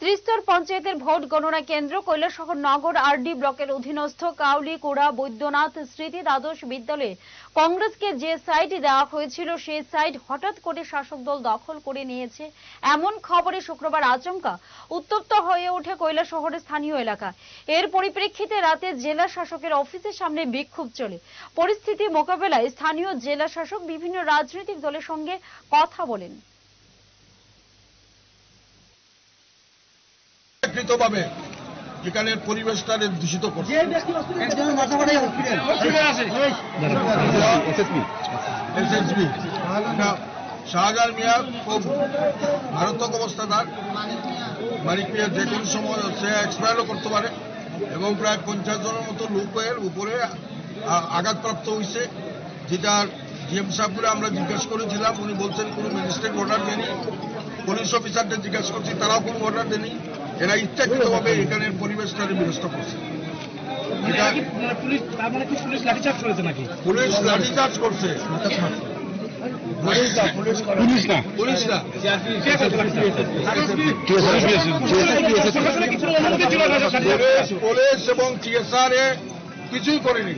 ত্রিস্তর পঞ্চায়েতের ভোট গণনা কেন্দ্র, কৈলাসহর নগর আরডি ব্লকের অধীনস্থ কাউলিকুড়া বৈদ্যনাথ স্মৃতি দ্বাদশ বিদ্যালয়ে কংগ্রেসকে যে সাইট দেওয়া হয়েছিল সেই সাইট হঠাৎ করে শাসক দল দখল করে নিয়েছে। এমন খবরে শুক্রবার আচমকা উত্তপ্ত হয়ে ওঠে কৈলাসহরের স্থানীয় এলাকা। এর পরিপ্রেক্ষিতে রাতে জেলা শাসকের অফিসের সামনে বিক্ষোভ চলে। পরিস্থিতি মোকাবেলায় স্থানীয় জেলা শাসক বিভিন্ন রাজনৈতিক দলের সঙ্গে কথা বলেন। ইচ্ছাকৃতভাবে এখানের পরিবেশটাকে দূষিত করছে। শাহজাহান মিয়া খুব মারাত্মক অবস্থাদার। মানিক মিয়া যে কোনো সময় সে এক্সপায়ারও করতে পারে এবং প্রায় পঞ্চাশ জনের মতো লোকের উপরে আঘাতপ্রাপ্ত হয়েছে যেটার জিএম সাহেবগুলো আমরা জিজ্ঞাসা করেছিলাম। উনি বলছেন কোনো ম্যাজিস্ট্রেট অর্ডার দেয়নি। পুলিশ অফিসারদের জিজ্ঞাসা করছি তারাও কোনো অর্ডার দেয়নি। এরা ইচ্ছাকৃতভাবে এখানের পরিবেশটাকে বিনষ্ট করছে। মানে মানে পুলিশ তার মানে কি পুলিশ লাঠিচার্জ করেছে নাকি? লাঠিচার্জ পুলিশ এবং টিএসআর এ কিছুই করেনি।